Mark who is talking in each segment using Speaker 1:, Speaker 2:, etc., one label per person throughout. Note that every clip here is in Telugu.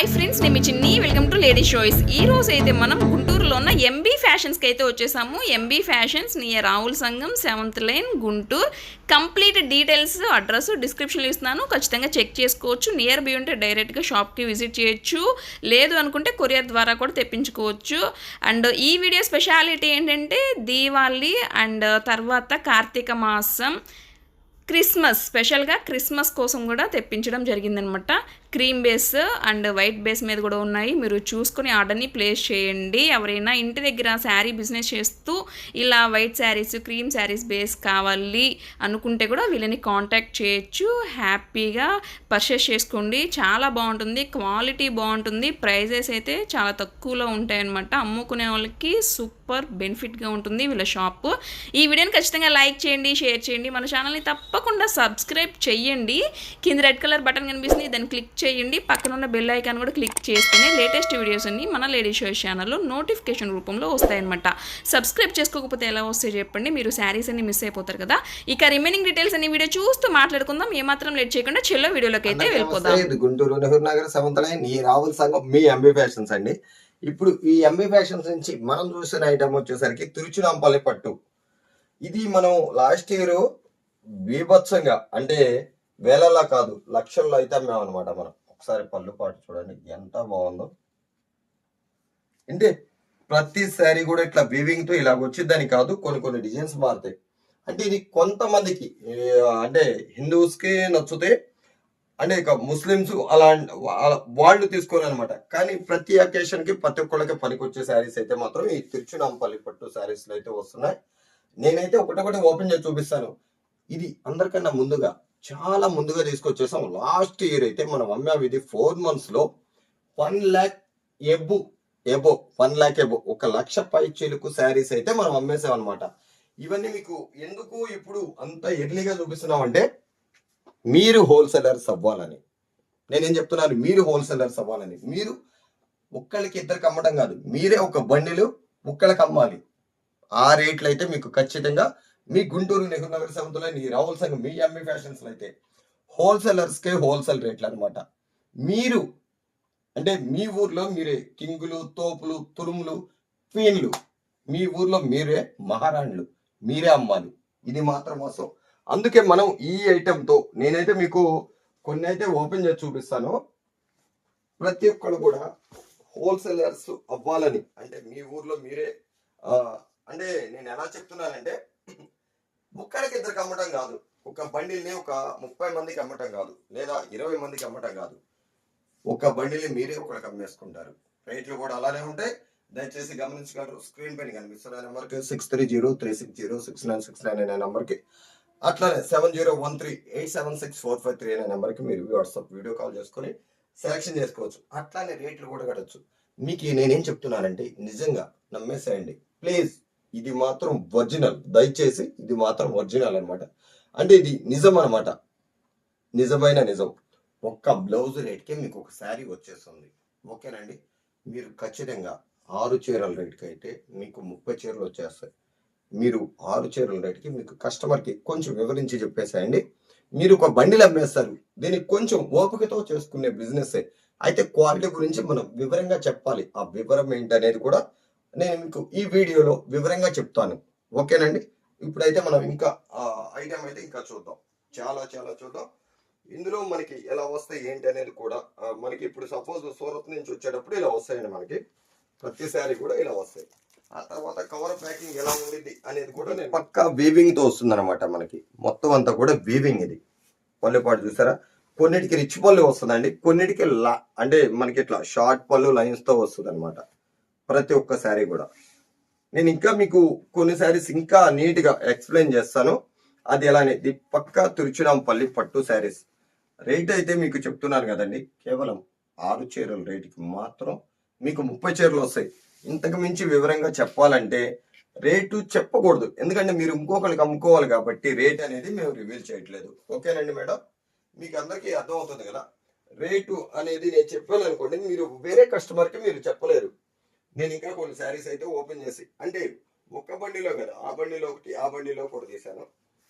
Speaker 1: హాయ్ ఫ్రెండ్స్ నేను మీ చిన్ని. వెల్కమ్ టు లేడీ షోయిస్ ఈ రోజు అయితే మనం గుంటూరులో ఉన్న ఎంబీ ఫ్యాషన్స్కి అయితే వచ్చేసాము. ఎంబీ ఫ్యాషన్స్ నియర్ రావుల సంఘం seventh line Guntur. Complete details address డిస్క్రిప్షన్లో ఇస్తున్నాను. ఖచ్చితంగా చెక్ చేసుకోవచ్చు. నియర్ బై ఉంటే డైరెక్ట్గా షాప్కి విజిట్ చేయొచ్చు. లేదు అనుకుంటే కొరియర్ ద్వారా కూడా తెప్పించుకోవచ్చు. అండ్ ఈ వీడియో స్పెషాలిటీ ఏంటంటే దీవాళి అండ్ తర్వాత కార్తీక మాసం. క్రిస్మస్ స్పెషల్గా క్రిస్మస్ కోసం కూడా తెప్పించడం జరిగిందనమాట. Cream base and white base మీద కూడా ఉన్నాయి. మీరు చూసుకొని ఆర్డర్ని ప్లేస్ చేయండి. ఎవరైనా ఇంటి దగ్గర శారీ బిజినెస్ చేస్తూ ఇలా white saris cream saris base కావాలి అనుకుంటే కూడా వీళ్ళని కాంటాక్ట్ చేయొచ్చు. హ్యాపీగా పర్చేస్ చేసుకోండి. చాలా బాగుంటుంది. క్వాలిటీ బాగుంటుంది. ప్రైజెస్ అయితే చాలా తక్కువలో ఉంటాయన్నమాట. అమ్ముకునే వాళ్ళకి సూపర్ బెనిఫిట్గా ఉంటుంది వీళ్ళ షాప్. ఈ వీడియోని ఖచ్చితంగా లైక్ చేయండి షేర్ చేయండి. మన ఛానల్ని తప్పకుండా సబ్స్క్రైబ్ చేయండి కింద రెడ్ కలర్ బటన్ కనిపిస్తుంది. దాన్ని క్లిక్ చేయండి. పక్కన ఉన్న బెల్ ఐకాన్ కూడా క్లిక్ చేస్తేనే లేటెస్ట్ వీడియోస్ అన్ని మన లేడీ షో ఛానల్లో నోటిఫికేషన్ రూపంలో వస్తాయన్నమాట. సబ్స్క్రైబ్ చేసుకోకపోతే ఎలా వస్తాయి చెప్పండి. మీరు శారీస్ అన్ని మిస్ అయిపోతారు కదా. ఇక రిమైనింగ్ డీటెయిల్స్ అన్ని వీడియో చూస్తూ మాట్లాడుకుందాం. ఏమాత్రం లేట్ చేయకుండా చెల్లో వీడియోలోకి అయితే వెళ్ళిపోదాం.
Speaker 2: ఇది గుంటూరు నెహ్రూ నగర్ సెవెంత్ లైన్ ఈ రావుల సంఘం మీ ఎంబీ ఫ్యాషన్స్ అండి. ఇప్పుడు ఈ ఎంబీ ఫ్యాషన్స్ నుంచి మనం చూసిన ఐటమ్ వచ్చేసరికి తిరుచునాంపల్లి పట్టు. ఇది మనం లాస్ట్ ఇయర్ బీభత్సంగా అంటే వేలలా కాదు లక్షల్లో అయితే అమ్మామన్నమాట మనం. ఒకసారి పళ్ళు పాటు చూడండి ఎంత బాగుందో. అంటే ప్రతి శారీ కూడా ఇట్లా వీవింగ్తో ఇలాగ వచ్చిద్దని కాదు కొన్ని కొన్ని డిజైన్స్ మారుతాయి. అంటే ఇది కొంతమందికి అంటే హిందూస్కి నచ్చుతాయి అంటే ఇక ముస్లిమ్స్ అలా వాళ్ళు తీసుకోరు అనమాట కానీ ప్రతి అకేషన్కి ప్రతి ఒక్కళ్ళకి పనికొచ్చే శారీస్ అయితే మాత్రం ఈ తిరుచునాంపల్లి పట్టు శారీస్లో అయితే వస్తున్నాయి. నేనైతే ఒకటొకటి ఓపెన్ చేసి చూపిస్తాను. ఇది అందరికన్నా ముందుగా చాలా ముందుగా తీసుకొచ్చేసాం. లాస్ట్ ఇయర్ అయితే మనం అమ్మాం ఇది ఫోర్ మంత్స్లో one lakh above above one lakh above ఒక లక్ష పై చిలుకు శారీస్ అయితే మనం అమ్మేసాం అనమాట ఇవన్నీ మీకు ఎందుకు ఇప్పుడు అంత ఎర్లీగా చూపిస్తున్నాం అంటే మీరు హోల్సేలర్స్ అవ్వాలని. నేనేం చెప్తున్నాను? మీరు హోల్సేలర్స్ అవ్వాలని. మీరు ఒక్కళ్ళకి ఇద్దరికి అమ్మడం కాదు. మీరే ఒక బండిలు ఒక్కళ్ళకి అమ్మాలి. ఆ రేట్లు అయితే మీకు ఖచ్చితంగా మీ గుంటూరు నెహ్రూ నగర్ సముద్రంలో మీ రావుల సంఘం మీ ఎంఈ ఫ్యాషన్స్లో అయితే హోల్సేలర్స్కే హోల్సేల్ రేట్లు అనమాట మీరు అంటే మీ ఊర్లో మీరే కింగులు తోపులు తురుములు క్వీన్లు. మీ ఊర్లో మీరే మహారాణులు మీరే అమ్మాలి. ఇది మాత్రం మోసం అందుకే మనం ఈ ఐటెంతో నేనైతే మీకు కొన్ని అయితే ఓపెన్ చేసి చూపిస్తాను. ప్రతి ఒక్కరు కూడా హోల్సేలర్స్ అవ్వాలని అంటే మీ ఊర్లో మీరే అంటే నేను ఎలా చెప్తున్నానంటే ముక్కడికి ఇద్దరికి అమ్మటం కాదు. ఒక బండిల్ని ఒక ముప్పై మందికి అమ్మటం కాదు. లేదా ఇరవై మందికి అమ్మటం కాదు. ఒక బండిని మీరే ఒకరికి అమ్మేసుకుంటారు రేట్లు కూడా అలానే ఉంటాయి. దయచేసి గమనించగలరు. స్క్రీన్ పైన కనిపిస్తున్న నెంబర్కి six three zero three six zero six nine six nine అనే నెంబర్కి అట్లానే seven zero one three eight seven six four five three అనే నెంబర్కి మీరు వాట్సాప్ వీడియో కాల్ చేసుకొని సెలెక్షన్ చేసుకోవచ్చు. అట్లానే రేట్లు కూడా కట్టచ్చు. మీకు నేనేం చెప్తున్నానంటే నిజంగా నమ్మేసేయండి. ప్లీజ్. ఇది మాత్రం ఒరిజినల్. దయచేసి ఇది మాత్రం ఒరిజినల్ అన్నమాట. అంటే ఇది నిజం అనమాట నిజమైన నిజం. ఒక్క బ్లౌజ్ రేట్కే మీకు ఒక శారీ వచ్చేస్తుంది. ఓకేనండి? మీరు ఖచ్చితంగా ఆరు చీరల రేట్కి అయితే మీకు ముప్పై చీరలు వచ్చేస్తాయి. మీరు ఆరు చీరల రేట్కి మీకు కస్టమర్కి కొంచెం వివరించి చెప్పేసేయండి. మీరు ఒక బండిలు అమ్మేస్తారు దీనికి కొంచెం ఓపికతో చేసుకునే బిజినెస్ అయితే క్వాలిటీ గురించి మనం వివరంగా చెప్పాలి. ఆ వివరం ఏంటనేది కూడా నేను మీకు ఈ వీడియోలో వివరంగా చెప్తాను. ఓకేనండి? ఇప్పుడైతే మనం ఇంకా ఐటమ్ అయితే ఇంకా చూద్దాం. చాలా చాలా చూద్దాం. ఇందులో మనకి ఎలా వస్తాయి ఏంటి అనేది కూడా మనకి ఇప్పుడు సపోజ్ సూరత్ నుంచి వచ్చేటప్పుడు ఇలా వస్తాయండి మనకి. ప్రతిసారి కూడా ఇలా వస్తాయి. ఆ తర్వాత కవర్ ప్యాకింగ్ ఎలా ఉండిద్ది అనేది కూడా నేను పక్కా వీవింగ్తో వస్తుందన్నమాట వస్తుంది అనమాట మనకి. మొత్తం అంతా కూడా వీవింగ్ ఇది. పళ్ళుపాటు చూసారా? కొన్నిటికి రిచ్ పళ్ళు వస్తుందండి. కొన్నిటికి లా అంటే మనకి ఇట్లా షార్ట్ పళ్ళు లైన్స్తో వస్తుంది అనమాట ప్రతి ఒక్క శారీ కూడా. నేను ఇంకా మీకు కొన్ని శారీస్ ఇంకా నీట్గా ఎక్స్ప్లెయిన్ చేస్తాను. అది ఎలా అనేది పక్కా తురుచురాంపల్లి పట్టు శారీస్. రేట్ అయితే మీకు చెప్తున్నాను కదండి కేవలం ఆరు చీరల రేటుకి మాత్రం మీకు ముప్పై చీరలు వస్తాయి. ఇంతకు మించి వివరంగా చెప్పాలంటే రేటు చెప్పకూడదు. ఎందుకంటే మీరు ఇంకొకరికి అమ్ముకోవాలి కాబట్టి రేట్ అనేది మేము రివీల్ చేయట్లేదు. ఓకేనండి మేడం? మీకు అందరికీ అర్థం అవుతుంది కదా? రేటు అనేది నేను చెప్పాను అనుకోండి మీరు వేరే కస్టమర్కి మీరు చెప్పలేరు. నేను ఇంకా కొన్ని శారీస్ అయితే ఓపెన్ చేసి అంటే ఒక్క బండిలో కదా ఆ బండిలో ఒకటి ఆ బండిలో ఒకటి తీసాను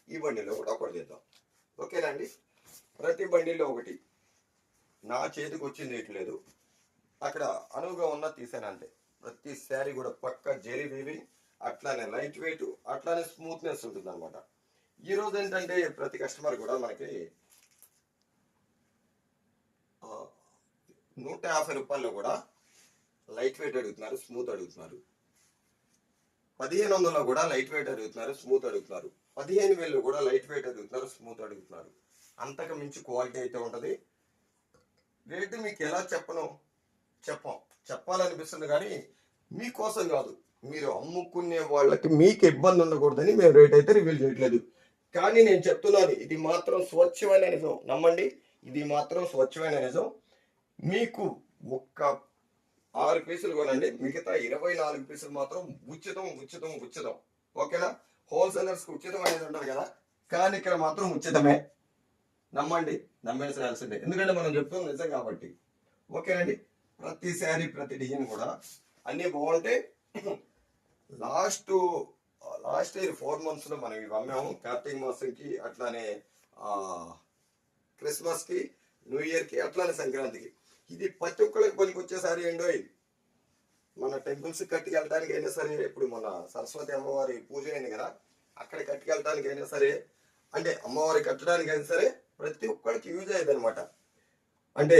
Speaker 2: ఈ బండిలో కూడా ఒకటి తీద్దాం. ఓకేనండి ప్రతి బండిలో ఒకటి. నా చేతికి వచ్చింది ఇట్లేదు అక్కడ అనువుగా ఉన్న తీసాను అంతే. ప్రతి శారీ కూడా పక్క జెరీ వీవింగ్ అట్లానే లైట్ వెయిట్ అట్లానే స్మూత్నెస్ ఉంటుంది అనమాట ఈ రోజు ఏంటంటే ప్రతి కస్టమర్ కూడా మనకి నూట యాభై రూపాయల్లో కూడా లైట్ వెయిట్ అడుగుతున్నారు స్మూత్ అడుగుతున్నారు. పదిహేను వందల్లో కూడా లైట్ వెయిట్ అడుగుతున్నారు స్మూత్ అడుగుతున్నారు. పదిహేను వేలు కూడా లైట్ వెయిట్ అడుగుతున్నారు స్మూత్ అడుగుతున్నారు. అంతకు మించి క్వాలిటీ అయితే ఉంటుంది. రేటు మీకు ఎలా చెప్పను? చెప్పం. చెప్పాలనిపిస్తుంది కానీ మీకోసం కాదు. మీరు అమ్ముకునే వాళ్ళకి మీకు ఇబ్బంది ఉండకూడదని మేము రేట్ అయితే రివీల్ చేయట్లేదు. కానీ నేను చెప్తున్నాను ఇది మాత్రం స్వచ్ఛమైన నిజం. నమ్మండి ఇది మాత్రం స్వచ్ఛమైన నిజం. మీకు ఒక్క ఆరు పీసులు కొనండి. మిగతా ఇరవై నాలుగు పీసులు మాత్రం ఉచితం ఉచితం ఉచితం. ఓకేనా? హోల్సేలర్స్ ఉచితం అనేది ఉండదు కదా? కానీ ఇక్కడ మాత్రం ఉచితమే. నమ్మండి. నమ్మేసాల్సిందే ఎందుకంటే మనం చెప్తాం నిజం కాబట్టి. ఓకేనండి? ప్రతి శారీ ప్రతి డిజైన్ కూడా అన్నీ బాగుంటే లాస్ట్ లాస్ట్ ఇయర్ ఫోర్ మంత్స్లో మనం ఇవి అమ్మాము. కార్తీక మాసంకి అట్లానే క్రిస్మస్కి క్రిస్మస్కి న్యూ ఇయర్కి అట్లానే సంక్రాంతికి. ఇది ప్రతి ఒక్కరికి పనికి వచ్చే సారీ ఏంటో మన టెంపుల్స్ కట్టుకెళ్ళడానికి అయినా సరే ఇప్పుడు మన సరస్వతి అమ్మవారి పూజ అయింది కదా అక్కడ కట్టుకెళ్ళడానికి అయినా సరే అంటే అమ్మవారి కట్టడానికి అయినా సరే ప్రతి ఒక్కరికి యూజ్ అయ్యేది అనమాట అంటే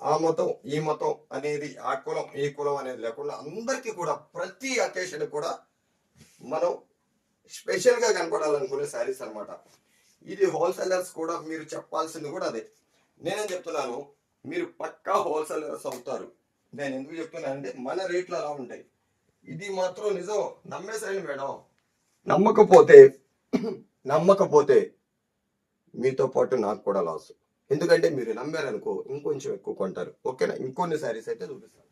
Speaker 2: ఆ మతం ఈ మతం అనేది ఆ కులం ఈ కులం అనేది లేకుండా అందరికీ కూడా ప్రతి అకేషన్ కూడా మనం స్పెషల్గా కనపడాలనుకునే శారీస్ అన్నమాట. ఇది హోల్సేలర్స్ కూడా మీరు చెప్పాల్సింది కూడా అదే. నేనేం చెప్తున్నాను మీరు పక్కా హోల్సేలర్స్ అవుతారు. నేను ఎందుకు చెప్తున్నానంటే మన రేట్లు అలా ఉంటాయి. ఇది మాత్రం నిజం. నమ్మేసండి మేడం. నమ్మకపోతే నమ్మకపోతే మీతో పాటు నాకు కూడా లాస్ ఎందుకంటే మీరు నమ్మారనుకో ఇంకొంచెం ఎక్కువ కొంటారు. ఓకేనా? ఇంకొన్ని శారీస్ అయితే చూపిస్తాను.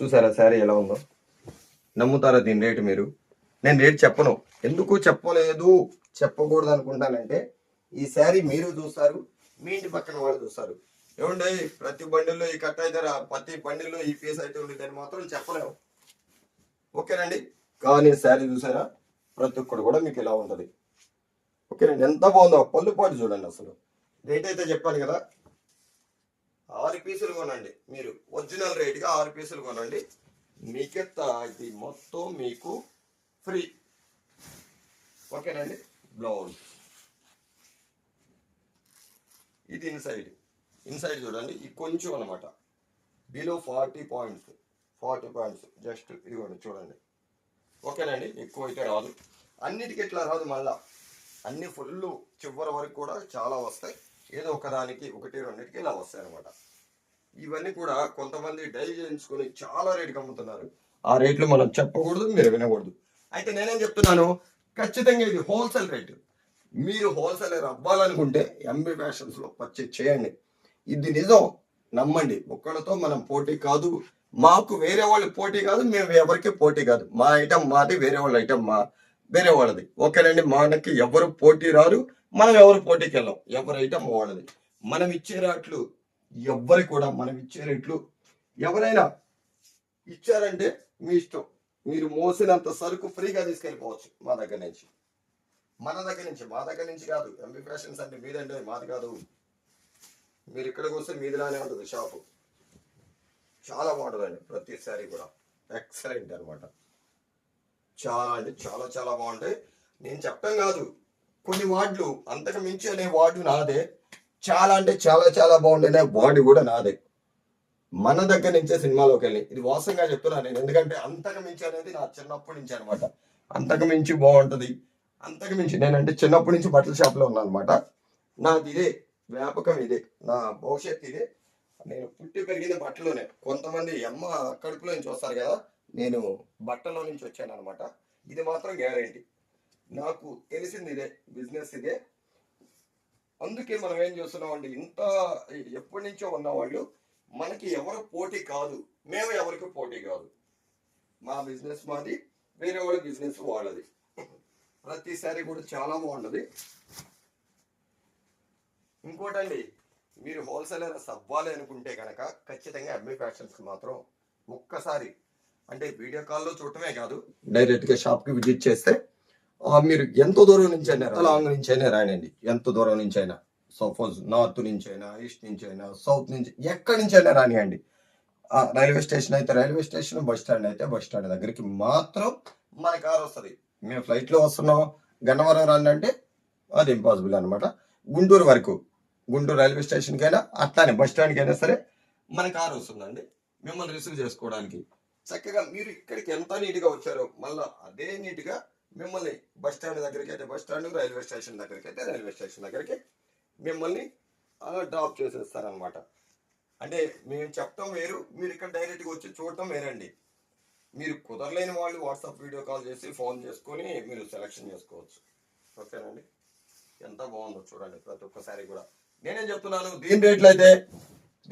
Speaker 2: చూసారా శారీ ఎలా ఉందో? నమ్ముతారా దీని రేటు మీరు? నేను రేట్ చెప్పను. ఎందుకు చెప్పలేదు? చెప్పకూడదు అనుకుంటానంటే ఈ శారీ మీరు చూస్తారు. మీ ఇంటి పక్కన వాళ్ళు చూస్తారు. ఏముండే ప్రతి బండిలో ఈ కట్ అయితే ప్రతి బండిలో ఈ పీస్ అయితే ఉండేదని మాత్రం చెప్పలేము. ఓకేనండి? కానీ శారీ చూసారా? ప్రతి ఒక్కడు కూడా మీకు ఇలా ఉంటుంది. ఓకేనండి ఎంత బాగుందో పళ్ళు పాటు చూడండి అసలు. రేట్ అయితే చెప్పాను కదా. ఆరు పీసులు కొనండి మీరు. ఒరిజినల్ రేట్గా ఆరు పీసులు కొనండి. మిగతా ఇది మొత్తం మీకు ఫ్రీ ఓకేనండి? బ్లౌజ్ ఇది ఇన్సైడ్ ఇన్సైడ్ చూడండి ఇది కొంచెం అనమాట below forty points forty points just ఇదిగోండి చూడండి. ఓకేనండి ఎక్కువ అయితే రాదు. అన్నిటికీ ఇట్లా రాదు మళ్ళా? అన్ని ఫుల్ చివరి వరకు కూడా చాలా వస్తాయి. ఏదో ఒకదానికి ఒకటి రెండింటికి ఇలా వస్తాయి అనమాట ఇవన్నీ కూడా కొంతమంది డైల్ చేయించుకొని చాలా రేటుకి అమ్ముతున్నారు. ఆ రేట్లు మనం చెప్పకూడదు మీరు వినకూడదు. అయితే నేనేం చెప్తున్నాను? ఖచ్చితంగా ఇది హోల్సేల్ రేటు మీరు హోల్సేలర్ అవ్వాలనుకుంటే ఎంబీ ఫ్యాషన్స్లో పర్చేజ్ చేయండి. ఇది నిజం. నమ్మండి. ఒక్కళ్ళతో మనం పోటీ కాదు. మాకు వేరే వాళ్ళు పోటీ కాదు మేము ఎవరికి పోటీ కాదు. మా ఐటమ్ మాది వేరే వాళ్ళ ఐటమ్ మా వేరే వాళ్ళది. ఓకేనండి మనకి ఎవరు పోటీ రారు మనం ఎవరు పోటీకి వెళ్ళాం? ఎవరి ఐటమ్ వాళ్ళది. మనం ఇచ్చే రేట్లు ఎవ్వరి కూడా మనం ఇచ్చే రేట్లు ఎవరైనా ఇచ్చారంటే మీ ఇష్టం. మీరు మోసినంత సరుకు ఫ్రీగా తీసుకెళ్ళిపోవచ్చు మా దగ్గర నుంచి. మన దగ్గర నుంచి మా దగ్గర నుంచి కాదు. ఎంబీ ఫ్యాషన్స్ అంటే మీదంటే మాది కాదు. మీరు ఇక్కడికి వస్తే మీదిలానే ఉంటుంది షాపు. చాలా బాగుంటుందండి ప్రతిసారి కూడా. ఎక్సలెంట్ అన్నమాట. చాలా అంటే చాలా చాలా బాగుంటాయి. నేను చెప్పడం కాదు కొన్ని వార్డులు అంతకు మించి అనే వార్డు నాదే. చాలా అంటే చాలా చాలా బాగుండే వార్డు కూడా నాదే. మన దగ్గర నుంచే సినిమాలోకి వెళ్ళి ఇది వాస్తవంగా చెప్తున్నాను నేను ఎందుకంటే అంతకు మించి అనేది నా చిన్నప్పటి నుంచి అనమాట అంతకు మించి బాగుంటుంది. అంతకు మించి నేనంటే చిన్నప్పటి నుంచి బట్టల షాప్లో ఉన్నాను అనమాట నాది ఇదే వ్యాపకం ఇదే. నా భవిష్యత్ ఇదే. నేను పుట్టి పెరిగిన బట్టలోనే. కొంతమంది అమ్మ కడుపులో నుంచి వస్తారు కదా నేను బట్టలో నుంచి వచ్చాను అనమాట ఇది మాత్రం గ్యారంటీ నాకు తెలిసింది ఇదే బిజినెస్ ఇదే. అందుకే మనం ఏం చేస్తున్నాం అండి ఇంత ఎప్పటి నుంచో ఉన్నవాళ్ళు మనకి ఎవరు పోటీ కాదు. మేము ఎవరికి పోటీ కాదు. మా బిజినెస్ మాది వేరే వాళ్ళ బిజినెస్ వాళ్ళది. ప్రతిసారి కూడా చాలా బాగుంటది. ఇంకోటండి మీరు హోల్సేలర్స్ అవ్వాలి అనుకుంటే కనుక ఖచ్చితంగా ఎంబీ ఫ్యాషన్స్కి మాత్రం ఒక్కసారి అంటే వీడియో కాల్లో చూడటమే కాదు డైరెక్ట్గా షాప్కి విజిట్ చేస్తే మీరు ఎంత దూరం నుంచి అయినా లాంగ్ నుంచి అయినా రాయండి. ఎంత దూరం నుంచి అయినా సపోజ్ నార్త్ నుంచి అయినా ఈస్ట్ నుంచి అయినా సౌత్ నుంచి ఎక్కడి నుంచి అయినా రానియండి. ఆ, రైల్వే స్టేషన్ అయితే రైల్వే స్టేషన్ బస్ స్టాండ్ అయితే బస్ స్టాండ్ దగ్గరికి మాత్రం మన కార్ వస్తుంది. మేము ఫ్లైట్లో వస్తున్నాం. గన్నవరం రండి అంటే అది ఇంపాసిబుల్ అనమాట గుంటూరు వరకు. గుంటూరు రైల్వే స్టేషన్కి అయినా అట్లానే బస్ స్టాండ్కి అయినా సరే మన కారు వస్తుందండి. మిమ్మల్ని రిసీవ్ చేసుకోవడానికి. చక్కగా మీరు ఇక్కడికి ఎంత నీట్గా వచ్చారో మళ్ళీ అదే నీట్గా మిమ్మల్ని బస్ స్టాండ్ దగ్గరికి అయితే బస్ స్టాండ్ రైల్వే స్టేషన్ దగ్గరికి అయితే రైల్వే స్టేషన్ దగ్గరికి మిమ్మల్ని డ్రాప్ చేసేస్తారనమాట అంటే మేము చెప్పడం వేరు మీరు ఇక్కడ డైరెక్ట్గా వచ్చి చూడటం వేరండి. మీరు కుదరలేని వాళ్ళు వాట్సాప్ వీడియో కాల్ చేసి ఫోన్ చేసుకొని మీరు సెలెక్షన్ చేసుకోవచ్చు. ఓకేనండి? ఎంత బాగుందో చూడండి ప్రతి ఒక్కసారి కూడా. నేనేం చెప్తున్నాను? దీని రేట్లు అయితే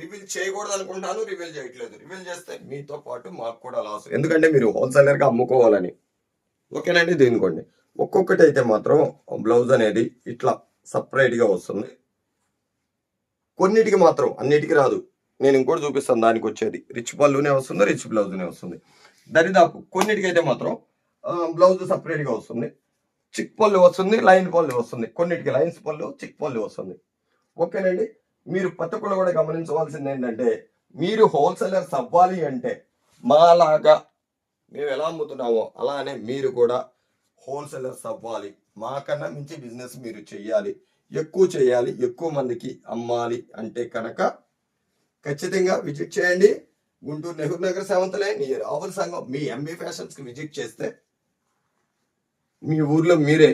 Speaker 2: రివీల్ చేయకూడదు అనుకుంటాను రివీల్ చేయట్లేదు. రివీల్ చేస్తే మీతో పాటు మాకు కూడా లాస్. ఎందుకంటే మీరు హోల్సేలర్గా అమ్ముకోవాలని. ఓకేనండి? దీనికోండి. ఒక్కొక్కటి అయితే మాత్రం బ్లౌజ్ అనేది ఇట్లా సపరేట్గా వస్తుంది. కొన్నిటికి మాత్రం అన్నిటికి రాదు. నేను ఇంకోటి చూపిస్తాను దానికి వచ్చేది రిచ్ పళ్ళునే వస్తుంది రిచ్ బ్లౌజ్నే వస్తుంది. దరిదాపు కొన్నిటికైతే మాత్రం బ్లౌజ్ సపరేట్గా వస్తుంది. చిక్ పళ్ళు వస్తుంది లైన్ పళ్ళు వస్తుంది. కొన్నిటికి లైన్స్ పళ్ళు చిక్ పళ్ళు వస్తుంది. ఓకేనండి? మీరు ప్రతి కూడా గమనించవలసింది ఏంటంటే మీరు హోల్సేలర్స్ అవ్వాలి అంటే మాలాగా మేము ఎలా అమ్ముతున్నామో అలానే మీరు కూడా హోల్సేలర్స్ అవ్వాలి. మాకన్నా మించి బిజినెస్ మీరు చెయ్యాలి. ఎక్కువ చేయాలి ఎక్కువ మందికి అమ్మాలి అంటే కనుక ఖచ్చితంగా విజిట్ చేయండి. Guntur Nehru Nagar seventh line. Rahul సంఘం మీ ఎంబీ ఫ్యాషన్స్కి విజిట్ చేస్తే మీ ఊర్లో మీరే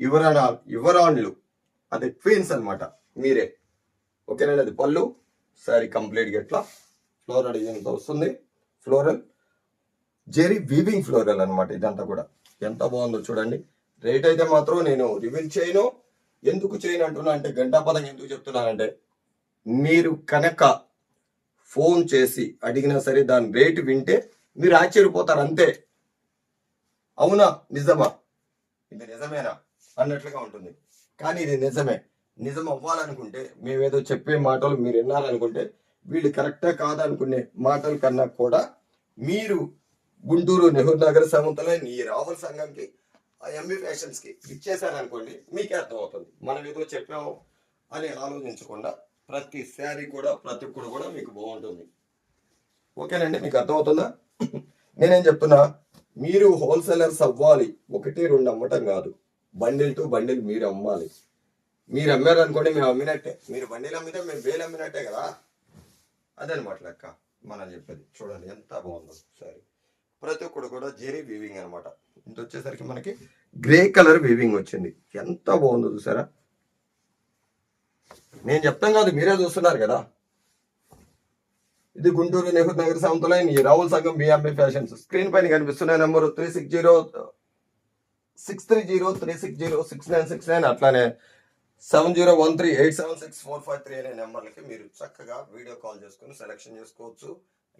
Speaker 2: యువరాణ యువరాణులు అది క్వీన్స్ అనమాట మీరే. ఓకేనండి అది పళ్ళు. సారీ కంప్లీట్గా ఎట్లా ఫ్లోరల్ డిజైన్తో వస్తుంది. ఫ్లోరల్ జెరీ వీవింగ్ ఫ్లోరల్ అనమాట ఇదంతా కూడా. ఎంత బాగుందో చూడండి. రేట్ అయితే మాత్రం నేను రివీల్ చేయను. ఎందుకు చేయను అంటున్నా అంటే గంటాపదం ఎందుకు చెప్తున్నానంటే మీరు కనుక ఫోన్ చేసి అడిగినా సరే దాని రేటు వింటే మీరు ఆశ్చర్యపోతారు అంతే. అవునా? నిజమా? ఇది నిజమేనా? అన్నట్లుగా ఉంటుంది. కానీ ఇది నిజమే. నిజం అవ్వాలనుకుంటే మేమేదో చెప్పే మాటలు మీరు విన్నారనుకుంటే వీళ్ళు కరెక్టా కాదనుకునే మాటల కన్నా కూడా మీరు గుంటూరు నెహ్రూ నగర సముద్రంలో ఈ రావుల సంఘంకి ఆ ఎంబీ ఫ్యాషన్స్ ఇచ్చేసారనుకోండి మీకే అర్థమవుతుంది. మనం ఏదో చెప్పాము అని ఆలోచించకుండా ప్రతి శారీ కూడా ప్రతి ఒక్కడు కూడా మీకు బాగుంటుంది. ఓకేనండి మీకు అర్థమవుతుందా? నేనేం చెప్తున్నా మీరు హోల్సేలర్స్ అవ్వాలి. ఒకటి రెండు అమ్మటం కాదు. బండిల్ టు బండిల్ మీరు అమ్మాలి. మీరు అమ్మారు అనుకోండి మేము అమ్మినట్టే. మీరు బండిలు అమ్మితే మేము వేలు అమ్మినట్టే కదా? అదనమాట లెక్క. మనం చెప్పేది. చూడండి ఎంత బాగుందో సారీ ప్రతి ఒక్కడు కూడా జెరీ వీవింగ్ అనమాట ఇంత వచ్చేసరికి మనకి గ్రే కలర్ వీవింగ్ వచ్చింది. ఎంత బాగుందో చూసారా? నేను చెప్తాం కాదు మీరే చూస్తున్నారు కదా. ఇది గుంటూరు నెహ్రూ నగర్ సెవెంత్ ఈ రాహుల్ సంఘం బిఎంబి ఫ్యాషన్స్ స్క్రీన్ పైన కనిపిస్తున్న number three six zero six three zero three six zero six nine six nine అట్లానే seven zero one three eight seven six four five three అనే నెంబర్లకి మీరు చక్కగా వీడియో కాల్ చేసుకుని సెలెక్షన్ చేసుకోవచ్చు.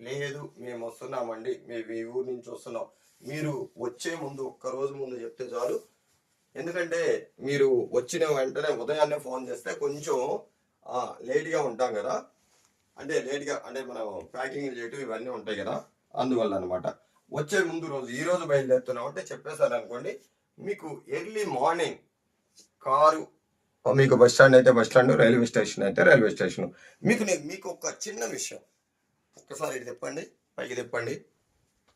Speaker 2: లేదు మేము వస్తున్నామండి మేము ఈ ఊరు నుంచి వస్తున్నాం. మీరు వచ్చే ముందు ఒక్క రోజు ముందు చెప్తే చాలు. ఎందుకంటే మీరు వచ్చిన వెంటనే ఉదయాన్నే ఫోన్ చేస్తే కొంచెం లేట్గా ఉంటాం కదా. అంటే లేట్గా అంటే మనం ప్యాకింగ్ చేయటం ఇవన్నీ ఉంటాయి కదా. అందువల్ల అనమాట వచ్చే ముందు రోజు ఈ రోజు బయలుదేరుతున్నాం అంటే చెప్పేశారు అనుకోండి మీకు ఎర్లీ మార్నింగ్ కారు మీకు బస్ స్టాండ్ అయితే బస్ స్టాండ్ రైల్వే స్టేషన్ అయితే రైల్వే స్టేషన్. మీకు నేను మీకు ఒక చిన్న విషయం. ఒకసారి ఇటు తిప్పండి పైకి తిప్పండి.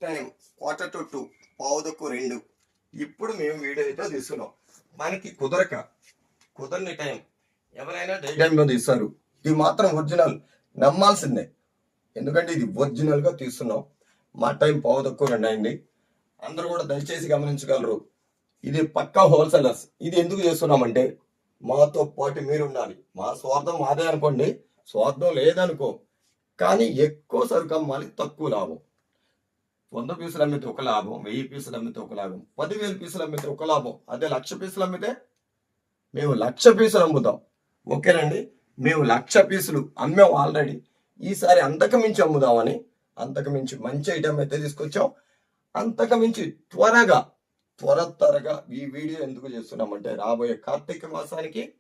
Speaker 2: టైం క్వార్టర్ టు టూ పావుదక్కు రెండు. ఇప్పుడు మేము వీడియో అయితే తీస్తున్నాం. మనకి కుదరక కుదరని టైం ఎవరైనా డే టైంలో తీస్తారు. ఇది మాత్రం ఒరిజినల్ నమ్మాల్సిందే. ఎందుకంటే ఇది ఒరిజినల్గా తీస్తున్నాం. మా టైం పావుదక్కు రెండు అయింది అందరూ కూడా దయచేసి గమనించగలరు. ఇది పక్కా హోల్సేలర్స్ ఇది ఎందుకు చేస్తున్నామంటే మాతో పాటు మీరు ఉండాలి మా స్వార్థం మాదే అనుకోండి. స్వార్థం లేదనుకో. కానీ ఎక్కువ సరుకు అమ్మాలి తక్కువ లాభం. వంద పీసులు అమ్మితే ఒక లాభం వెయ్యి పీసులు అమ్మితే ఒక లాభం పదివేల పీసులు అమ్మితే ఒక లాభం. అదే లక్ష పీసులు అమ్మితే మేము లక్ష పీసులు అమ్ముతాం. ఓకేనండి? మేము లక్ష పీసులు అమ్మాం ఆల్రెడీ ఈసారి అంతకుమించి అమ్ముదామని అంతకుమించి మంచి ఐటమ్ అయితే తీసుకొచ్చాం. అంతకు మించి త్వరగా త్వర త్వరగా ఈ వీడియో ఎందుకు చేస్తున్నామంటే రాబోయే కార్తీక మాసానికి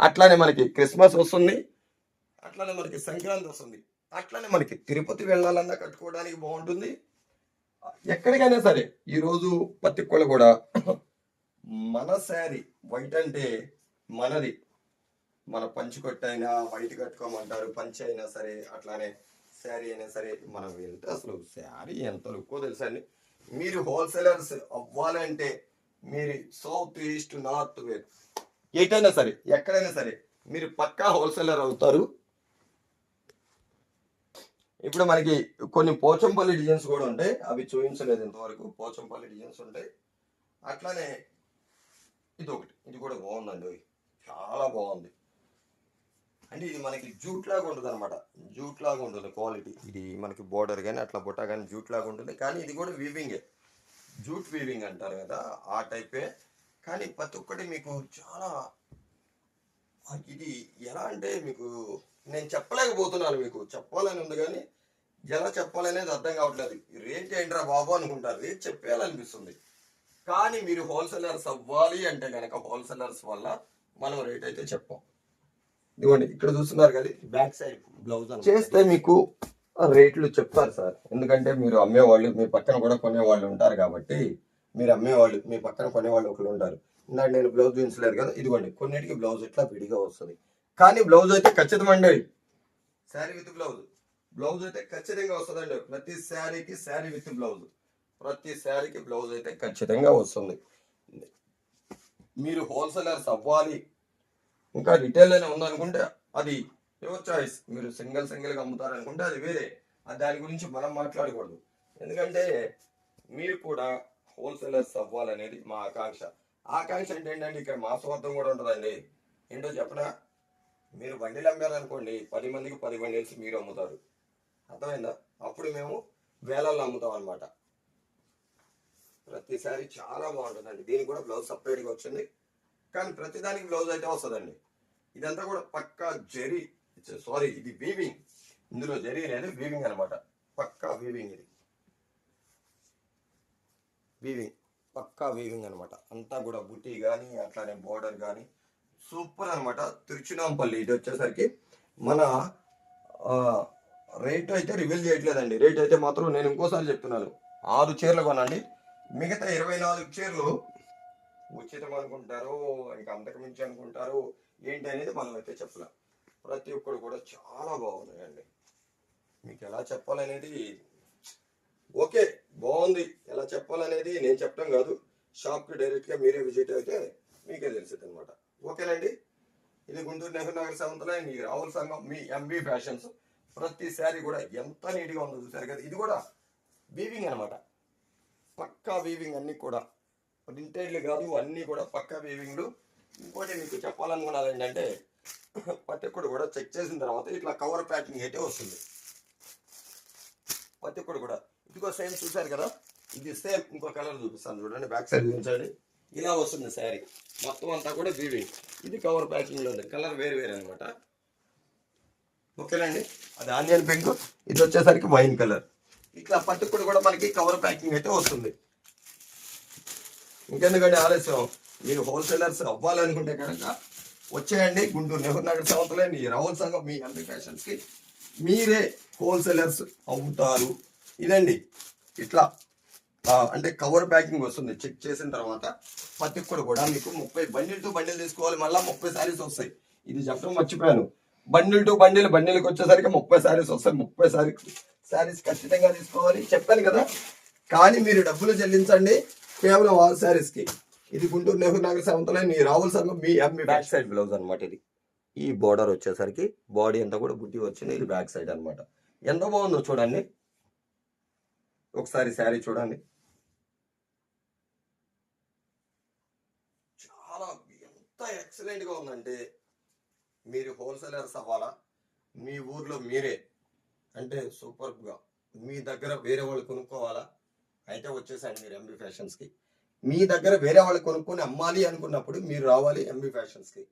Speaker 2: అట్లానే మనకి క్రిస్మస్ వస్తుంది. అట్లానే మనకి సంక్రాంతి వస్తుంది. అట్లానే మనకి తిరుపతి వెళ్ళాలన్నా కట్టుకోవడానికి బాగుంటుంది. ఎక్కడికైనా సరే ఈరోజు పత్తికొల కూడా మన శారీ వైట్ అంటే మనది. మన పంచి కొట్టైనా వైట్ కట్టుకోమంటారు పంచి అయినా సరే అట్లానే శారీ అయినా సరే మనం వెళ్తే అసలు శారీ ఎంత లుక్కో తెలుసండి మీరు హోల్సేలర్స్ అవ్వాలంటే మీరు సౌత్ ఈస్ట్ నార్త్ ఎయిట్ ఎటైనా సరే ఎక్కడైనా సరే మీరు పక్కా హోల్సేలర్ అవుతారు. ఇప్పుడు మనకి కొన్ని పోచంపల్లి డిజైన్స్ కూడా ఉంటాయి. అవి చూపించలేదు ఇంతవరకు. పోచంపల్లి డిజైన్స్ ఉంటాయి. అట్లానే ఇది ఒకటి ఇది కూడా బాగుందండి. చాలా బాగుంది. అంటే ఇది మనకి జూట్ లాగా ఉంటుంది అనమాట జూట్ లాగా ఉంటుంది క్వాలిటీ. ఇది మనకి బోర్డర్ కానీ అట్లా బుట్ట కానీ జూట్ లాగా ఉంటుంది. కానీ ఇది కూడా వీవింగే జూట్ వీవింగ్ అంటారు కదా ఆ టైపే కానీ ప్రతి ఒక్కటి మీకు చాలా ఇది ఎలా అంటే మీకు నేను చెప్పలేకపోతున్నాను మీకు. చెప్పాలని ఉంది కానీ ఎలా చెప్పాలనేది అర్థం కావట్లేదు. రేట్ ఏంట్రా బాబు అనుకుంటారు. రేట్ చెప్పేయాలనిపిస్తుంది? కానీ మీరు హోల్సేలర్స్ అవ్వాలి అంటే కనుక హోల్సేలర్స్ వల్ల మనం రేట్ అయితే చెప్పాం. ఇదిగోండి ఇక్కడ చూస్తున్నారు కదా బ్యాక్ సైడ్ బ్లౌజ్ చేస్తే మీకు రేట్లు చెప్తారు సార్. ఎందుకంటే మీరు అమ్మేవాళ్ళు మీ పక్కన కూడా కొనేవాళ్ళు ఉంటారు కాబట్టి మీరు అమ్మేవాళ్ళు మీ పక్కన కొనేవాళ్ళు ఒకరు ఉంటారు. ఇందాక నేను బ్లౌజ్ చూపించలేదు కదా ఇదిగోండి కొన్నిటికి బ్లౌజ్ ఇట్లా విడిగా వస్తుంది. కానీ బ్లౌజ్ అయితే ఖచ్చితమండి శారీ విత్ బ్లౌజ్. బ్లౌజ్ అయితే ఖచ్చితంగా వస్తుందండి. ప్రతి శారీకి శారీ విత్ బ్లౌజ్. ప్రతి శారీకి బ్లౌజ్ అయితే ఖచ్చితంగా వస్తుంది. మీరు హోల్సేలర్స్ అవ్వాలి. ఇంకా రిటైల్ అయినా ఉందనుకుంటే అది యువర్ చాయిస్ మీరు సింగిల్ సింగిల్గా అమ్ముతారనుకుంటే అది వేరే. అది దాని గురించి మనం మాట్లాడకూడదు. ఎందుకంటే మీరు కూడా హోల్సేలర్స్ అవ్వాలనేది మా ఆకాంక్ష. ఆకాంక్ష అంటే ఏంటంటే ఇక్కడ మా కూడా ఉంటుందండి. ఏంటో చెప్పనా? మీరు బండిలు అమ్మారనుకోండి పది మందికి పది బండిల్స్ మీరు అమ్ముతారు. అర్థమైందా? అప్పుడు మేము వేలల్లో అమ్ముతాం అనమాట ప్రతిసారి చాలా బాగుంటుందండి. దీనికి కూడా బ్లౌజ్ సపరేట్గా వచ్చింది. కానీ ప్రతిదానికి బ్లౌజ్ అయితే వస్తుందండి. ఇదంతా కూడా పక్కా జరీ. సారీ ఇది వీవింగ్ ఇందులో జెరీ అనేది వీవింగ్ అనమాట పక్కా వీవింగ్ ఇది. వీవింగ్ పక్కా వీవింగ్ అనమాట అంతా కూడా బుట్టి కానీ అట్లానే బోర్డర్ కానీ సూపర్ అనమాట తిరుచునాంపల్లి ఇది వచ్చేసరికి మన రేట్ అయితే రివీల్ చేయట్లేదండి. రేట్ అయితే మాత్రం నేను ఇంకోసారి చెప్తున్నాను. ఆరు చీరలు కొనండి. మిగతా ఇరవై నాలుగు చీరలు ఉచితం అనుకుంటారు ఇంకా అంతకుమించి అనుకుంటారు. ఏంటి అనేది మనం అయితే చెప్పలేం. ప్రతి ఒక్కరు కూడా చాలా బాగున్నాయండి. మీకు ఎలా చెప్పాలనేది ఓకే బాగుంది. ఎలా చెప్పాలనేది నేను చెప్పడం కాదు. షాప్కి డైరెక్ట్గా మీరే విజిట్ అయితే మీకే తెలిసింది అనమాట ఓకేనండి? ఇది గుంటూరు నెహ్రూ నగర్ సెవెంత్లో మీ రాహుల్ సంఘం మీ ఎంబీ ఫ్యాషన్స్ ప్రతి శారీ కూడా ఎంత నీట్గా ఉందో చూసారు కదా ఇది కూడా వీవింగ్ అనమాట పక్కా వీవింగ్ అన్నీ కూడా. ప్రింటెడ్లు కాదు అన్నీ కూడా పక్కా వీవింగ్లు ఇంకోటి మీకు చెప్పాలనుకున్నది ఏంటంటే పట్టెక్కుడు కూడా చెక్ చేసిన తర్వాత ఇట్లా కవర్ ప్యాకింగ్ అయితే వస్తుంది. పట్టెక్కుడు కూడా. ఇదిగో సేమ్ చూసారు కదా ఇది సేమ్ ఇంకో కలర్ చూపిస్తాను చూడండి బ్యాక్ సైడ్ చూపించండి. ఇలా వస్తుంది శారీ. మొత్తం అంతా కూడా వీవింగ్ ఇది కవర్ ప్యాకింగ్లో ఉంది. కలర్ వేరు వేరే అనమాట ఓకేనండి? అది ఆనియన్ పింక్. ఇది వచ్చేసరికి వైన్ కలర్. ఇట్లా పట్టుకుడు కూడా మనకి కవర్ ప్యాకింగ్ అయితే వస్తుంది. ఇంకెందుకంటే ఆలస్యం? మీరు హోల్సేలర్స్ అవ్వాలనుకుంటే కనుక వచ్చేయండి గుంటూరు నెహ్రూ నగర్ సంవత్సరంలో మీ రాహుల్ సంఘం మీ అన్ని ఫ్యాషన్స్కి మీరే హోల్సేలర్స్ అవుతారు. ఇదండి. ఇట్లా అంటే కవర్ ప్యాకింగ్ వస్తుంది. చెక్ చేసిన తర్వాత ప్రతి కూడా మీకు ముప్పై బండిల్ టు బండిల్ తీసుకోవాలి. మళ్ళీ ముప్పై శారీస్ వస్తాయి. ఇది చెప్పడం మర్చిపోయాను. బండిల్ టు బండిల్ బండిల్కి వచ్చేసరికి ముప్పై శారీస్ వస్తాయి. ముప్పై శారీస్ శారీస్ ఖచ్చితంగా తీసుకోవాలి. చెప్పాను కదా. కానీ మీరు డబ్బులు చెల్లించండి. కేవలం ఆల్ శారీస్కి. ఇది గుంటూరు నెహ్రూ నగర్ సెవెంత్లో మీ రాహుల్ సంఘం మీ ఎంబీ బ్యాక్ సైడ్ బ్లౌజ్ అనమాట ఇది. ఈ బోర్డర్ వచ్చేసరికి బాడీ అంతా కూడా బుట్టి వచ్చింది. ఇది బ్యాక్ సైడ్ అనమాట ఎంత బాగుందో చూడండి. ఒకసారి శారీ చూడండి. చాలా ఎంత ఎక్సలెంట్గా ఉందంటే మీరు హోల్సేలర్స్ అవ్వాలా? మీ ఊర్లో మీరే. అంటే సూపర్గా మీ దగ్గర వేరే వాళ్ళు కొనుక్కోవాలా? అయితే వచ్చేసండి మీరు ఎంబీ ఫ్యాషన్స్కి మీ దగ్గర వేరే వాళ్ళు కొనుక్కొని అమ్మాలి అనుకున్నప్పుడు మీరు రావాలి ఎంబీ ఫ్యాషన్స్కి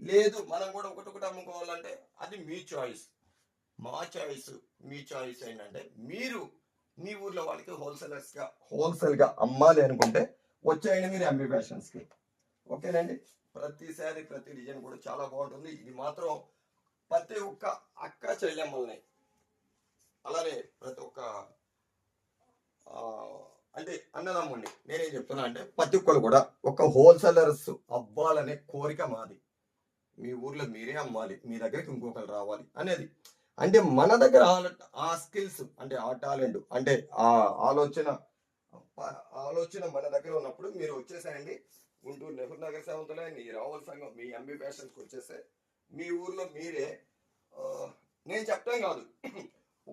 Speaker 2: లేదు మనం కూడా ఒకటి ఒకటి అమ్ముకోవాలంటే అది మీ చాయిస్ మా చాయిస్ మీ చాయిస్ ఏంటంటే మీరు మీ ఊర్లో వాళ్ళకి హోల్సేలర్స్గా హోల్సేల్గా అమ్మాలి అనుకుంటే వచ్చేయండి మీరు ఎంబీ ఫ్యాషన్స్కి ఓకేనండి? ప్రతిసారి ప్రతి డిజైన్ కూడా చాలా బాగుంటుంది. ఇది మాత్రం ప్రతి ఒక్క అక్క చెల్లెమ్మల్ని. అలానే ప్రతి ఒక్క అంటే అన్నదమ్ముడిని నేనేం చెప్తున్నా అంటే ప్రతి ఒక్కరు కూడా ఒక హోల్సేలర్స్ అవ్వాలనే కోరిక మాది. మీ ఊర్లో మీరే అమ్మాలి మీ దగ్గరికి ఇంకొకరు రావాలి అనేది. అంటే మన దగ్గర ఆ- ఆ స్కిల్స్ అంటే ఆ టాలెంట్ అంటే ఆ ఆలోచన ఆలోచన మన దగ్గర ఉన్నప్పుడు మీరు వచ్చేసారండి గుంటూరు నెహ్రూ నగర సేవంతలే మీ రావుల సంఘం మీ ఎంబీ ఫ్యాషన్స్కి వచ్చేస్తే మీ ఊర్లో మీరే నేను చెప్పడం కాదు.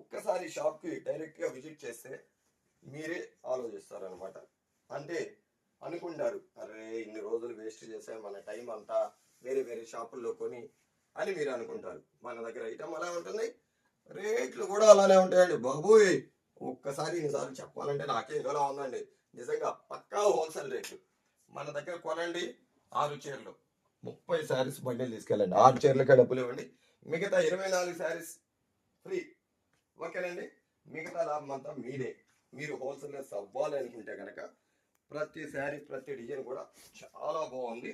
Speaker 2: ఒక్కసారి షాప్కి డైరెక్ట్గా విజిట్ చేస్తే మీరే ఆలోచిస్తారనమాట అంటే అనుకుంటారు అరే ఇన్ని రోజులు వేస్ట్ చేసే మన టైం అంతా వేరే వేరే షాపుల్లో కొని అని మీరు అనుకుంటారు. మన దగ్గర ఐటమ్ అలా ఉంటుంది రేట్లు కూడా అలానే ఉంటాయండి. బాబోయ్ ఒక్కసారి ఇన్నిసార్లు చెప్పాలంటే నాకే ఏదోలా ఉందండి. నిజంగా పక్కా హోల్సేల్ రేట్లు. మన దగ్గర కొనండి ఆరు చీరలు. ముప్పై శారీస్ బండిలు తీసుకెళ్ళండి. ఆరు చీరలకే డబ్బులు ఇవ్వండి. మిగతా ఇరవై నాలుగు శారీస్ ఫ్రీ. ఓకేనండి? మిగతా లాభం అంతా మీదే. మీరు హోల్సేలర్స్ అవ్వాలి అనుకుంటే కనుక ప్రతి శారీ ప్రతి డిజైన్ కూడా చాలా బాగుంది.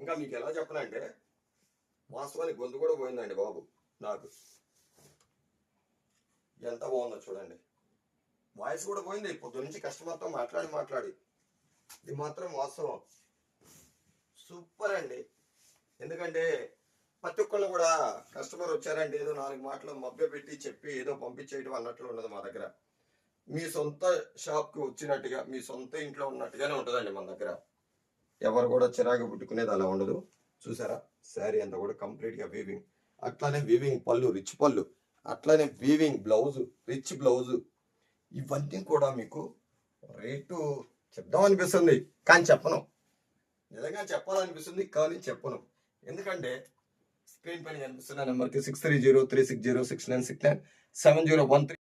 Speaker 2: ఇంకా మీకు ఎలా చెప్పనంటే వాస్తవానికి గొంతు కూడా పోయిందండి బాబు నాకు. ఎంత బాగుందో చూడండి. వాయిస్ కూడా పోయింది. పొద్దు నుంచి కస్టమర్తో మాట్లాడి మాట్లాడి. ఇది మాత్రం వాస్తవం. సూపర్ అండి ఎందుకంటే ప్రతి ఒక్కళ్ళు కూడా కస్టమర్ వచ్చారంటే ఏదో నాలుగు మాటలు మభ్య పెట్టి చెప్పి ఏదో పంపించేయడం అన్నట్లు ఉండదు మా దగ్గర. మీ సొంత షాప్కి వచ్చినట్టుగా మీ సొంత ఇంట్లో ఉన్నట్టుగానే ఉంటుందండి మన దగ్గర. ఎవరు కూడా చిరాకు పుట్టుకునేది అలా ఉండదు. చూసారా? శారీ అంతా కూడా కంప్లీట్గా వీవింగ్ అట్లానే వీవింగ్ పళ్ళు రిచ్ పళ్ళు. అట్లానే వీవింగ్ బ్లౌజు రిచ్ బ్లౌజు ఇవన్నీ కూడా మీకు రేటు చెప్దాం అనిపిస్తుంది కానీ చెప్పను. నిజంగా చెప్పాలనిపిస్తుంది కానీ చెప్పను. ఎందుకంటే స్క్రీన్ పైన కనిపిస్తున్న నెంబర్కి six three zero three six zero six nine six nine seven zero one three